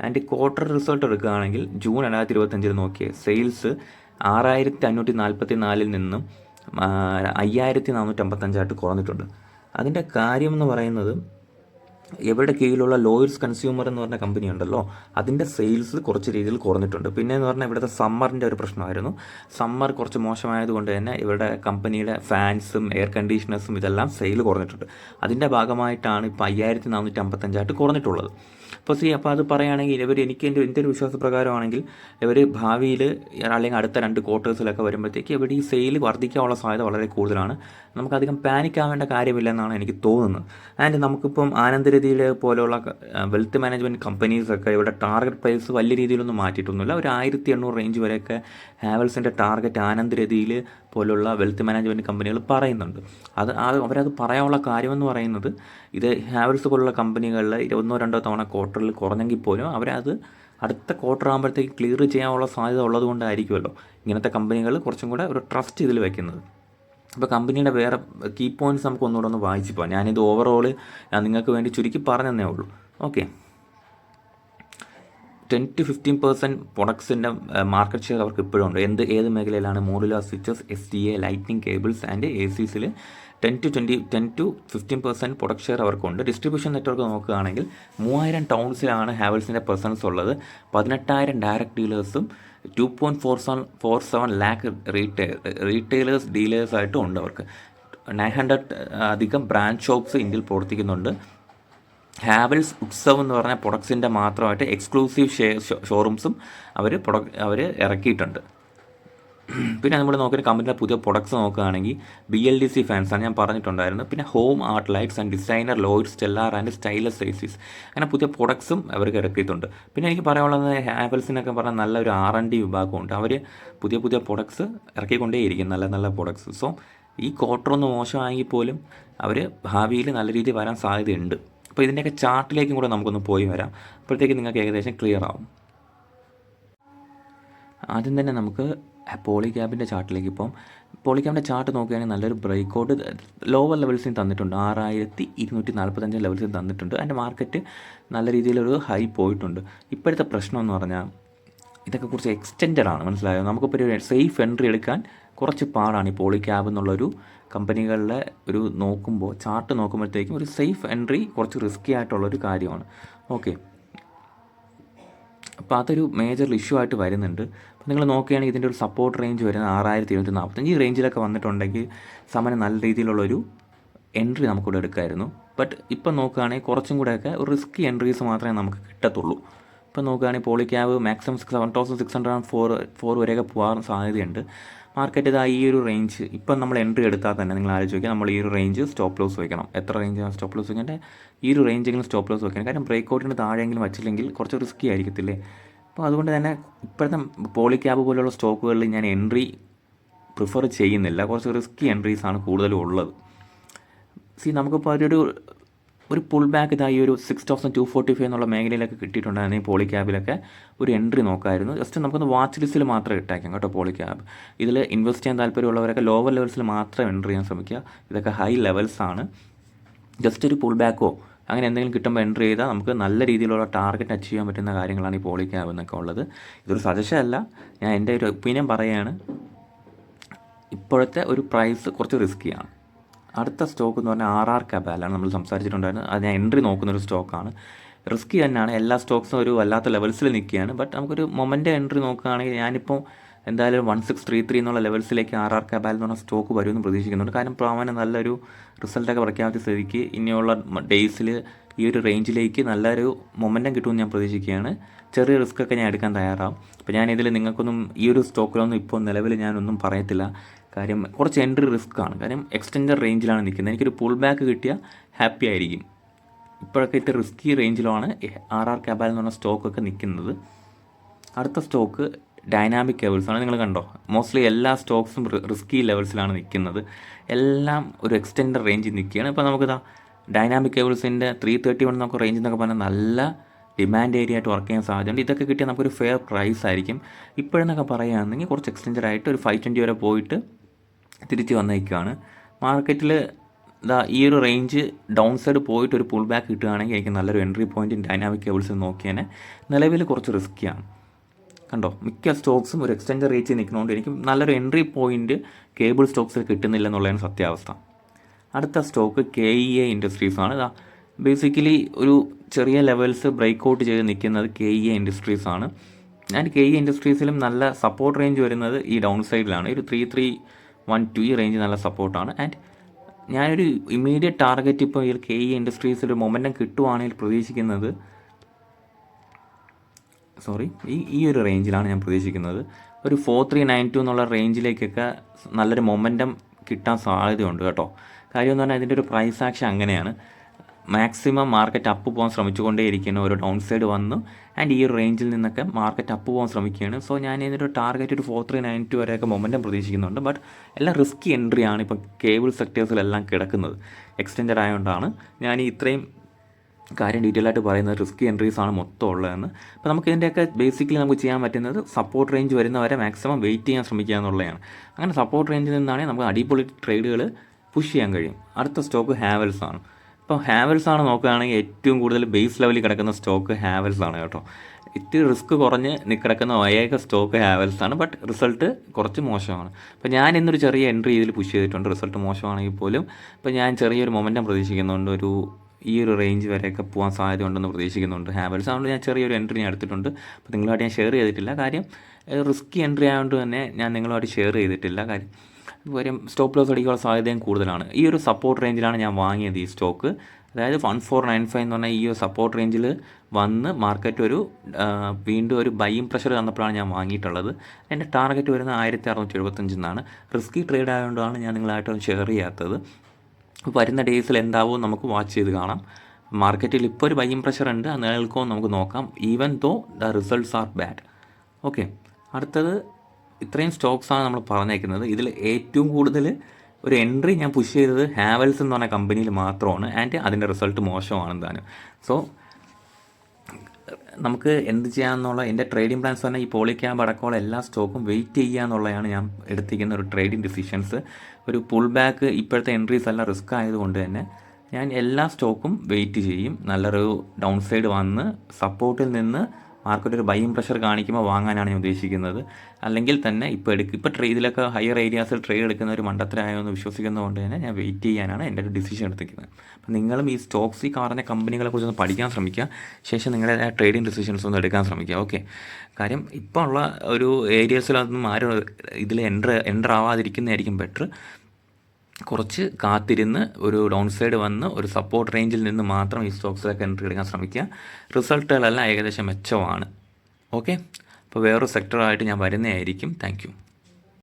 ആൻഡ് ക്വാർട്ടർ റിസൾട്ട് എടുക്കുകയാണെങ്കിൽ ജൂൺ രണ്ടായിരത്തി ഇരുപത്തഞ്ചിൽ നോക്കിയ സെയിൽസ് ആറായിരത്തി അഞ്ഞൂറ്റി നാൽപ്പത്തി നാലിൽ നിന്നും അയ്യായിരത്തി നാനൂറ്റി അമ്പത്തഞ്ചായിട്ട് കുറഞ്ഞിട്ടുണ്ട്. അതിന്റെ കാര്യം എന്ന് പറയുന്നത് ഇവരുടെ കീഴിലുള്ള ലോയൽസ് കൺസ്യൂമർ എന്ന് പറഞ്ഞ കമ്പനി ഉണ്ടല്ലോ അതിന്റെ സെയിൽസ് കുറച്ച് രീതിയിൽ കുറഞ്ഞിട്ടുണ്ട്. പിന്നെ എന്ന് പറഞ്ഞാൽ ഇവിടുത്തെ സമ്മറിന്റെ ഒരു പ്രശ്നമായിരുന്നു. സമ്മർ കുറച്ച് മോശമായതുകൊണ്ട് തന്നെ ഇവരുടെ കമ്പനിയുടെ ഫാൻസും എയർ കണ്ടീഷണേഴ്സും ഇതെല്ലാം സെയിൽ കുറഞ്ഞിട്ടുണ്ട്. അതിന്റെ ഭാഗമായിട്ടാണ് ഇപ്പോൾ അയ്യായിരത്തി നാനൂറ്റി അമ്പത്തഞ്ചായിട്ട് കുറഞ്ഞിട്ടുള്ളത്. അപ്പോൾ സി അപ്പോൾ അത് പറയുകയാണെങ്കിൽ ഇവർ എനിക്ക് എന്റെ എന്റെ ഒരു വിശ്വാസപ്രകാരമാണെങ്കിൽ ഇവർ ഭാവിയിൽ അല്ലെങ്കിൽ അടുത്ത രണ്ട് ക്വാർട്ടേഴ്സിലൊക്കെ വരുമ്പോഴത്തേക്ക് ഇവിടെ ഈ സെയിൽ വർദ്ധിക്കാനുള്ള സാധ്യത വളരെ കൂടുതലാണ്. നമുക്കധികം പാനിക് ആവേണ്ട കാര്യമില്ല എന്നാണ് എനിക്ക് തോന്നുന്നത്. ആൻഡ് നമുക്കിപ്പം ആനന്ദരതിയിൽ പോലെയുള്ള വെൽത്ത് മാനേജ്മെന്റ് കമ്പനീസൊക്കെ ഇവിടെ ടാർഗറ്റ് പ്രൈസ് വലിയ രീതിയിലൊന്നും മാറ്റിയിട്ടൊന്നുമില്ല. ഒരു ആയിരത്തി എണ്ണൂറ് റേഞ്ച് വരെയൊക്കെ ഹാവൽസിന്റെ ടാർഗറ്റ് ആനന്ദരതിയിൽ പോലുള്ള വെൽത്ത് മാനേജ്മെന്റ് കമ്പനികൾ പറയുന്നുണ്ട്. അത് അവരത് പറയാനുള്ള കാര്യമെന്ന് പറയുന്നത് ഇത് ഹാവൽസ് പോലുള്ള കമ്പനികളിൽ ഒന്നോ രണ്ടോ തവണ ക്വാർട്ടറിൽ കുറഞ്ഞെങ്കിൽ പോലും അവരത് അടുത്ത ക്വാർട്ടർ ആകുമ്പോഴത്തേക്ക് ക്ലിയർ ചെയ്യാനുള്ള സാധ്യത ഉള്ളത് കൊണ്ടായിരിക്കുമല്ലോ ഇങ്ങനത്തെ കമ്പനികൾ കുറച്ചും കൂടെ ഒരു ട്രസ്റ്റ് ഇതിൽ വെക്കുന്നത്. അപ്പോൾ കമ്പനിയുടെ വേറെ കീ പോയിന്റ്സ് നമുക്ക് ഒന്നുകൂടെ ഒന്ന് വായിച്ചു പോകാം ഞാനിത് ഓവറോൾ ഞാൻ നിങ്ങൾക്ക് വേണ്ടി ചുരുക്കി പറഞ്ഞതന്നേ ഉള്ളൂ. Okay ten to fifteen percent പ്രൊഡക്ട്സിന്റെ market share അവർക്ക് ഇപ്പോഴും ഉണ്ട് എന്ത് ഏത് മേഖലയിലാണ് modular switches S T A lighting cables and A സിസിൽ ten to twenty ten to fifteen percent product share അവർക്കുണ്ട്. ഡിസ്ട്രിബ്യൂഷൻ നെറ്റ്വർക്ക് നോക്കുകയാണെങ്കിൽ മൂവായിരം ടൗൺസിലാണ് ഹാവൽസിന്റെ പ്രസൻസ് ഉള്ളത്. പതിനെട്ടായിരം direct ഡീലേഴ്സും two point four seven four seven lakh retail retailers ഡീലേഴ്സായിട്ടും ഉണ്ട് അവർക്ക്. നയൻ ഹൺഡ്രഡ് അധികം ബ്രാഞ്ച് ഷോപ്സ് ഇന്ത്യയിൽ പ്രവർത്തിക്കുന്നുണ്ട്. ഹാവൽസ് ഉത്സവ് എന്ന് പറഞ്ഞ പ്രൊഡക്ട്സിന്റെ മാത്രമായിട്ട് എക്സ്ക്ലൂസീവ് ഷേ ഷോറൂംസും അവർ പ്രൊഡക്റ്റ് അവർ ഇറക്കിയിട്ടുണ്ട്. പിന്നെ നമ്മൾ നോക്കുന്ന കമ്പനിയുടെ പുതിയ പ്രൊഡക്ട്സ് നോക്കുകയാണെങ്കിൽ ബി എൽ ഡി സി ഫാൻസാണ് ഞാൻ പറഞ്ഞിട്ടുണ്ടായിരുന്നു പിന്നെ home art lights and designer Lloyd stellar and stylus sizes അങ്ങനെ പുതിയ പ്രൊഡക്ട്സും അവർക്ക് ഇറക്കിയിട്ടുണ്ട്. പിന്നെ എനിക്ക് പറയാനുള്ളത് ഹാവൽസിനൊക്കെ പറഞ്ഞാൽ നല്ലൊരു ആർ എൻ ഡി വിഭാഗമുണ്ട്. അവർ പുതിയ പുതിയ പ്രൊഡക്ട്സ് ഇറക്കിക്കൊണ്ടേയിരിക്കും നല്ല നല്ല പ്രൊഡക്ട്സ്. സോ ഈ ക്വാർട്ടർ ഒന്ന് മോശമായെങ്കിൽ പോലും അവർ ഭാവിയിൽ നല്ല രീതിയിൽ വരാൻ സാധ്യതയുണ്ട്. അപ്പോൾ ഇതിന്റെയൊക്കെ ചാർട്ടിലേക്കും കൂടെ നമുക്കൊന്ന് പോയി വരാം. അപ്പോഴത്തേക്ക് നിങ്ങൾക്ക് ഏകദേശം ക്ലിയർ ആവും. ആദ്യം തന്നെ നമുക്ക് പോളിക്യാബിന്റെ ചാർട്ടിലേക്ക് ഇപ്പം. പോളിക്യാബിന്റെ ചാർട്ട് നോക്കുകയാണെങ്കിൽ നല്ലൊരു ബ്രേക്ക് ഔട്ട് ലോവർ ലെവൽസിൽ തന്നിട്ടുണ്ട്. ആറായിരത്തി ഇരുന്നൂറ്റി നാൽപ്പത്തഞ്ച് ലെവൽസിൽ തന്നിട്ടുണ്ട്. അതിന്റെ മാർക്കറ്റ് നല്ല രീതിയിലൊരു ഹൈ പോയിട്ടുണ്ട്. ഇപ്പോഴത്തെ പ്രശ്നം എന്ന് പറഞ്ഞാൽ ഇതൊക്കെ കുറച്ച് എക്സ്റ്റെൻഡഡ് ആണ്. മനസ്സിലായോ? നമുക്കിപ്പോൾ ഒരു സേഫ് എൻട്രി എടുക്കാൻ കുറച്ച് പാടാണ് ഈ പോളി ക്യാബ് എന്നുള്ളൊരു കമ്പനികളിലെ ഒരു നോക്കുമ്പോൾ ചാർട്ട് നോക്കുമ്പോഴത്തേക്കും ഒരു സേഫ് എൻട്രി കുറച്ച് റിസ്ക്കി ആയിട്ടുള്ളൊരു കാര്യമാണ്. ഓക്കെ അപ്പോൾ അതൊരു മേജർ ഇഷ്യൂ ആയിട്ട് വരുന്നുണ്ട്. അപ്പോൾ നിങ്ങൾ നോക്കുകയാണെങ്കിൽ ഇതിന്റെ ഒരു സപ്പോർട്ട് റേഞ്ച് വരുന്നത് ആറായിരത്തി ഇരുന്നൂറ്റി നാൽപ്പത്തഞ്ച് ഈ റേഞ്ചിലൊക്കെ വന്നിട്ടുണ്ടെങ്കിൽ സമയം നല്ല രീതിയിലുള്ളൊരു എൻട്രി നമുക്കിവിടെ എടുക്കായിരുന്നു. ബട്ട് ഇപ്പം നോക്കുകയാണെങ്കിൽ കുറച്ചും കൂടെയൊക്കെ ഒരു റിസ്കി എൻട്രീസ് മാത്രമേ നമുക്ക് കിട്ടത്തുള്ളൂ. ഇപ്പം നോക്കുകയാണെങ്കിൽ Polycab maximum six seven thousand six hundred and four four വരെയൊക്കെ പോകാൻ സാധ്യതയുണ്ട്. മാർക്കറ്റ് ഇതാ ഈ ഒരു റേഞ്ച് ഇപ്പം നമ്മൾ എൻട്രി എടുത്താൽ തന്നെ നിങ്ങൾ ആലോചിക്കുക നമ്മൾ ഈ ഒരു റേഞ്ച് സ്റ്റോപ്പ് ലോസ് വയ്ക്കണം. എത്ര റേഞ്ച് സ്റ്റോപ്പ് ലോസ് വയ്ക്കേണ്ട ഈ ഒരു റേഞ്ചെങ്കിലും സ്റ്റോപ്പ് ലോസ് വയ്ക്കണം. കാരണം ബ്രേക്ക് ഔട്ടിന് താഴെയെങ്കിലും വച്ചില്ലെങ്കിൽ കുറച്ച് റിസ്ക്കി ആയിരിക്കത്തില്ലേ? അപ്പോൾ അതുകൊണ്ട് തന്നെ ഇപ്പോഴത്തെ പോളി ക്യാബ് പോലുള്ള സ്റ്റോക്കുകളിൽ ഞാൻ എൻട്രി പ്രിഫർ ചെയ്യുന്നില്ല. കുറച്ച് റിസ്ക്കി എൻട്രീസ് ആണ് കൂടുതലും ഉള്ളത്. സി നമുക്കിപ്പോൾ ഒരു ഒരു പുൾ ബാക്ക് ഇതായി ഒരു six thousand two forty five എന്നുള്ള മേഖലയിലൊക്കെ കിട്ടിയിട്ടുണ്ടായിരുന്നു ഈ പോളി ക്യാബിലൊക്കെ ഒരു എൻട്രി നോക്കായിരുന്നു. ജസ്റ്റ് നമുക്കൊന്ന് വാച്ച് ലിസ്റ്റിൽ മാത്രം ഇട്ടേക്കാം കേട്ടോ പോളി ക്യാബ് ഇതിൽ ഇൻവെസ്റ്റ് ചെയ്യാൻ താല്പര്യമുള്ളവരൊക്കെ ലോവർ ലെവൽസിൽ മാത്രം എൻട്രി ചെയ്യാൻ ശ്രമിക്കുക. ഇതൊക്കെ ഹൈ ലെവൽസാണ് ജസ്റ്റ് ഒരു പുൾ ബാക്കോ അങ്ങനെ എന്തെങ്കിലും കിട്ടുമ്പോൾ എൻട്രി ചെയ്താൽ നമുക്ക് നല്ല രീതിയിലുള്ള ടാർഗറ്റ് അച്ചീവ് ചെയ്യാൻ പറ്റുന്ന കാര്യങ്ങളാണ് ഈ പോളി ക്യാബ് എന്നൊക്കെ ഉള്ളത്. ഇതൊരു സജഷൻ അല്ല. ഞാൻ എന്റെ ഒരു ഒപ്പീനിയൻ പറയുകയാണ് ഇപ്പോഴത്തെ ഒരു പ്രൈസ് കുറച്ച് റിസ്ക്കിയാണ് അടുത്ത സ്റ്റോക്ക് എന്ന് പറഞ്ഞാൽ ആർ ആർ കബാലാണ് നമ്മൾ സംസാരിച്ചിട്ടുണ്ടായിരുന്നത്. അത് ഞാൻ എൻട്രി നോക്കുന്ന ഒരു സ്റ്റോക്കാണ് റിസ്ക്കി തന്നെയാണ്. എല്ലാ സ്റ്റോക്സും ഒരു വല്ലാത്ത ലെവൽസിൽ നിൽക്കുകയാണ്. ബട്ട് നമുക്കൊരു മൊമെന്റ് എൻട്രി നോക്കുകയാണെങ്കിൽ ഞാനിപ്പോൾ എന്തായാലും വൺ സിക്സ് ത്രീ ത്രീ എന്നുള്ള ലെവൽസിലേക്ക് ആർ ആർ കബാൽ എന്ന് പറഞ്ഞ സ്റ്റോക്ക് വരുമെന്ന് പ്രതീക്ഷിക്കുന്നുണ്ട്. കാരണം പ്രാവന നല്ലൊരു റിസൾട്ടൊക്കെ പ്രഖ്യാപിച്ച സ്ഥിതിക്ക് ഇനിയുള്ള ഡേയ്സിൽ ഈ ഒരു റേഞ്ചിലേക്ക് നല്ലൊരു മൊമെന്റം കിട്ടുമെന്ന് ഞാൻ പ്രതീക്ഷിക്കുകയാണ്. ചെറിയ റിസ്ക് ഒക്കെ ഞാൻ എടുക്കാൻ തയ്യാറാവും. അപ്പോൾ ഞാനിതിൽ നിങ്ങൾക്കൊന്നും ഈ ഒരു സ്റ്റോക്കിലൊന്നും ഇപ്പോൾ നിലവിൽ ഞാനൊന്നും പറയത്തില്ല. കാര്യം കുറച്ച് എൻട്രി റിസ്ക് ആണ്. കാര്യം എക്സ്റ്റൻഡർ റേഞ്ചിലാണ് നിൽക്കുന്നത്. എനിക്കൊരു പുൾ ബാക്ക് കിട്ടിയാൽ ഹാപ്പി ആയിരിക്കും. ഇപ്പോഴൊക്കെ ഇത്ര റിസ്കി റേഞ്ചിലാണ് ആർ ആർ കബാൽ എന്ന് പറഞ്ഞ സ്റ്റോക്കൊക്കെ നിൽക്കുന്നത്. അടുത്ത സ്റ്റോക്ക് ഡൈനാമിക് ലെവൽസ് ആണ്. നിങ്ങൾ കണ്ടോ? മോസ്റ്റ്ലി എല്ലാ സ്റ്റോക്സും റിസ്കി ലെവൽസിലാണ് നിൽക്കുന്നത്. എല്ലാം ഒരു എക്സ്റ്റൻഡർ റേഞ്ചിൽ നിൽക്കുകയാണ്. ഇപ്പോൾ നമുക്കിതാ ഡൈനാമിക് ലെവൽസിന്റെ ത്രീ തേർട്ടി വൺ നമുക്ക് റേഞ്ച് എന്നൊക്കെ പറഞ്ഞാൽ നല്ല ഡിമാൻഡ് ഏരിയ ആയിട്ട് വർക്ക് ചെയ്യാൻ സാധ്യതയുണ്ട്. ഇതൊക്കെ കിട്ടിയാൽ നമുക്കൊരു ഫെയർ പ്രൈസ് ആയിരിക്കും. ഇപ്പോഴെന്നൊക്കെ പറയുകയാണെങ്കിൽ കുറച്ച് എക്സ്റ്റെൻഡ് ആയിട്ട് ഒരു ഫൈവ് ട്വന്റി വരെ പോയിട്ട് തിരിച്ച് വന്നേക്കുകയാണ് മാർക്കറ്റിൽ ഇതാ ഈ ഒരു റേഞ്ച് ഡൗൺ സൈഡ് പോയിട്ട് ഒരു പുൾ ബാക്ക് കിട്ടുകയാണെങ്കിൽ എനിക്ക് നല്ലൊരു എൻട്രി പോയിന്റ് ഡൈനാമിക് കേബിൾസ് നോക്കിയാൽ നിലവിൽ കുറച്ച് റിസ്ക്കിയാണ് കണ്ടോ? മിക്ക സ്റ്റോക്സും ഒരു എക്സ്റ്റെൻഡ് റേറ്റ് നിൽക്കുന്നതുകൊണ്ട് എനിക്ക് നല്ലൊരു എൻട്രി പോയിന്റ് കേബിൾ സ്റ്റോക്സിൽ കിട്ടുന്നില്ല എന്നുള്ളതാണ് സത്യാവസ്ഥ. അടുത്ത സ്റ്റോക്ക് കെ ഇ എ ഇൻഡസ്ട്രീസാണ് ഇതാ ബേസിക്കലി ഒരു ചെറിയ ലെവൽസ് ബ്രേക്ക് ഔട്ട് ചെയ്ത് നിൽക്കുന്നത് കെ ഇ എ ഇൻഡസ്ട്രീസ് ആണ്. ഞാൻ കെ ഇ ഇൻഡസ്ട്രീസിലും നല്ല സപ്പോർട്ട് റേഞ്ച് വരുന്നത് ഈ ഡൗൺ സൈഡിലാണ് ഒരു ത്രീ ത്രീ വൺ ടു ഈ റേഞ്ച് നല്ല സപ്പോർട്ടാണ് ആൻഡ് ഞാനൊരു ഇമ്മീഡിയറ്റ് ടാർഗറ്റ് ഇപ്പോൾ ഈ കെ ഇ ഇൻഡസ്ട്രീസിൽ മൊമെന്റം കിട്ടുവാണെങ്കിൽ പ്രതീക്ഷിക്കുന്നത് സോറി ഈ ഈ ഒരു റേഞ്ചിലാണ് ഞാൻ പ്രതീക്ഷിക്കുന്നത്. ഒരു ഫോർ ത്രീ നയൻ ടു എന്നുള്ള റേഞ്ചിലേക്കൊക്കെ നല്ലൊരു മൊമെന്റം കിട്ടാൻ സാധ്യതയുണ്ട് കേട്ടോ. കാര്യം എന്ന് പറഞ്ഞാൽ ഇതിന്റെ ഒരു പ്രൈസ് ആക്ഷൻ അങ്ങനെയാണ്. മാക്സിമം മാർക്കറ്റ് അപ്പ് പോകാൻ ശ്രമിച്ചുകൊണ്ടേയിരിക്കുന്നു. ഒരു ഡൗൺ സൈഡ് വന്നു. ആൻഡ് ഈ ഒരു റേഞ്ചിൽ നിന്നൊക്കെ മാർക്കറ്റ് അപ്പ് പോകാൻ ശ്രമിക്കുകയാണ്. സോ ഞാൻ ഇതിന്റെ ടാർഗറ്റ് ഒരു ഫോർ ത്രീ നയൻ ടു വരെയൊക്കെ മൊമെന്റം പ്രതീക്ഷിക്കുന്നുണ്ട്. ബട്ട് എല്ലാം റിസ്കി എൻട്രി ആണ്. ഇപ്പോൾ കേബിൾ സെക്ടേഴ്സിലെല്ലാം കിടക്കുന്നത്. എക്സ്റ്റെൻഡ് ആയതുകൊണ്ടാണ് ഞാൻ ഇത്രയും കാര്യം ഡീറ്റെയിൽ ആയിട്ട് പറയുന്നത് റിസ്ക് എൻട്രീസ് ആണ് മൊത്തം ഉള്ളതെന്ന്. അപ്പോൾ നമുക്ക് ഇതിന്റെയൊക്കെ ബേസിക്കലി നമുക്ക് ചെയ്യാൻ പറ്റുന്നത് സപ്പോർട്ട് റേഞ്ച് വരുന്നവരെ മാക്സിമം വെയിറ്റ് ചെയ്യാൻ ശ്രമിക്കുക എന്നുള്ളതാണ്. അങ്ങനെ സപ്പോർട്ട് റേഞ്ചിൽ നിന്നാണെങ്കിൽ നമുക്ക് അടിപൊളി ട്രേഡുകൾ പുഷ് ചെയ്യാൻ കഴിയും. അടുത്ത സ്റ്റോക്ക് ഹാവൽസ് ആണ്. ഇപ്പോൾ ഹാവൽസ് ആണ് നോക്കുകയാണെങ്കിൽ ഏറ്റവും കൂടുതൽ ബേസ് ലെവലിൽ കിടക്കുന്ന സ്റ്റോക്ക് ഹാവൽസ് ആണ് കേട്ടോ. ഇത്തിരി റിസ്ക് കുറഞ്ഞ് കിടക്കുന്ന ഏക സ്റ്റോക്ക് ഹാവൽസ് ആണ് ബട്ട് റിസൾട്ട് കുറച്ച് മോശമാണ്. അപ്പോൾ ഞാൻ ഇന്നൊരു ചെറിയ എൻട്രി ഇതിൽ പുഷ് ചെയ്തിട്ടുണ്ട് റിസൾട്ട് മോശമാണെങ്കിൽ പോലും ഇപ്പോൾ ഞാൻ ചെറിയൊരു മൊമെന്റം പ്രതീക്ഷിക്കുന്നുണ്ട് ഒരു ഈ ഒരു റേഞ്ച് വരെയൊക്കെ പോകാൻ സാധ്യത ഉണ്ടെന്ന് പ്രതീക്ഷിക്കുന്നുണ്ട് ഹാവൽസ്. അതുകൊണ്ട് ഞാൻ ചെറിയൊരു എൻട്രി ഞാൻ എടുത്തിട്ടുണ്ട്. അപ്പോൾ നിങ്ങളുമായിട്ട് ഞാൻ ഷെയർ ചെയ്തിട്ടില്ല. കാര്യം റിസ്കി എൻട്രി ആയതുകൊണ്ട് തന്നെ ഞാൻ നിങ്ങളുമായിട്ട് ഷെയർ ചെയ്തിട്ടില്ല. കാര്യം കാര്യം സ്റ്റോപ്പ് ലോസ് അടിക്കാനുള്ള സാധ്യതയും കൂടുതലാണ്. ഈ ഒരു സപ്പോർട്ട് റേഞ്ചിലാണ് ഞാൻ വാങ്ങിയത് ഈ സ്റ്റോക്ക് അതായത് വൺ ഫോർ നയൻ ഫൈവ് എന്ന് പറഞ്ഞാൽ ഈ ഒരു സപ്പോർട്ട് റേഞ്ചിൽ വന്ന് മാർക്കറ്റ് ഒരു വീണ്ടും ഒരു ബൈം പ്രഷർ തന്നപ്പോഴാണ് ഞാൻ വാങ്ങിയിട്ടുള്ളത്. എന്റെ ടാർഗറ്റ് വരുന്നത് ആയിരത്തി അറുന്നൂറ്റി എഴുപത്തഞ്ചിൽ നിന്നാണ് റിസ്കി ട്രേഡ് ആയതുകൊണ്ടാണ് ഞാൻ നിങ്ങളായിട്ട് ഷെയർ ചെയ്യാത്തത്. വരുന്ന ഡേയ്സിൽ എന്താവും നമുക്ക് വാച്ച് ചെയ്ത് കാണാം. മാർക്കറ്റിൽ ഇപ്പോൾ ഒരു ബൈം പ്രഷർ ഉണ്ട്. അത് നിലനിൽക്കുമോ നമുക്ക് നോക്കാം. Even though the results are bad okay അടുത്തത് ഇത്രയും സ്റ്റോക്സാണ് നമ്മൾ പറഞ്ഞേക്കുന്നത്. ഇതിൽ ഏറ്റവും കൂടുതൽ ഒരു എൻട്രി ഞാൻ പുഷ് ചെയ്തത് ഹാവൽസ് എന്ന് പറഞ്ഞ കമ്പനിയിൽ മാത്രമാണ്. ആൻഡ് അതിന്റെ റിസൾട്ട് മോശമാണ് താനും. സോ നമുക്ക് എന്ത് ചെയ്യാമെന്നുള്ള എന്റെ ട്രേഡിംഗ് പ്ലാൻസ് തന്നെ ഈ പോളിക്യാബ് അടക്കമുള്ള എല്ലാ സ്റ്റോക്കും വെയിറ്റ് ചെയ്യുക എന്നുള്ളതാണ് ഞാൻ എടുത്തിരിക്കുന്ന ഒരു ട്രേഡിംഗ് ഡിസിഷൻസ്. ഒരു പുൾ ബാക്ക് ഇപ്പോഴത്തെ എൻട്രീസ് എല്ലാം റിസ്ക് ആയതുകൊണ്ട് തന്നെ ഞാൻ എല്ലാ സ്റ്റോക്കും വെയിറ്റ് ചെയ്യും. നല്ലൊരു ഡൗൺ സൈഡ് വന്ന് സപ്പോർട്ടിൽ നിന്ന് മാർക്കറ്റ് ഒരു ബൈയും പ്രഷർ കാണിക്കുമ്പോൾ വാങ്ങാനാണ് ഞാൻ ഉദ്ദേശിക്കുന്നത്. അല്ലെങ്കിൽ തന്നെ ഇപ്പോൾ എടുക്കുക ഇപ്പോൾ ട്രേ ഇതിലൊക്കെ ഹയർ ഏരിയാസിൽ ട്രേഡ് എടുക്കുന്ന ഒരു മണ്ടത്തരായെന്ന് വിശ്വസിക്കുന്നതുകൊണ്ട് തന്നെ ഞാൻ വെയിറ്റ് ചെയ്യാനാണ് എന്റെ ഒരു ഡിസിഷൻ എടുത്തിരിക്കുന്നത്. അപ്പോൾ നിങ്ങളും ഈ സ്റ്റോക്സ് ഈ പറഞ്ഞ കമ്പനികളെ കുറിച്ച് ഒന്ന് പഠിക്കാൻ ശ്രമിക്കുക. ശേഷം നിങ്ങളുടെ ട്രേഡിംഗ് ഡിസിഷൻസ് ഒന്ന് എടുക്കാൻ ശ്രമിക്കുക. ഓക്കെ കാര്യം ഇപ്പോൾ ഉള്ള ഒരു ഏരിയാസിലൊന്നും ആരും ഇതിൽ എന്റർ എന്റർ ആവാതിരിക്കുന്നതായിരിക്കും ബെറ്റർ കുറച്ച് കാത്തിരുന്ന് ഒരു ഡൗൺ സൈഡ് വന്ന് ഒരു സപ്പോർട്ട് റേഞ്ചിൽ നിന്ന് മാത്രം ഈ സ്റ്റോക്സിലൊക്കെ എൻട്രി എടുക്കാൻ ശ്രമിക്കുക. റിസൾട്ടുകളെല്ലാം ഏകദേശം മെച്ചമാണ്. ഓക്കെ അപ്പോൾ വേറൊരു സെക്ടറായിട്ട് ഞാൻ വരുന്നതായിരിക്കും. താങ്ക്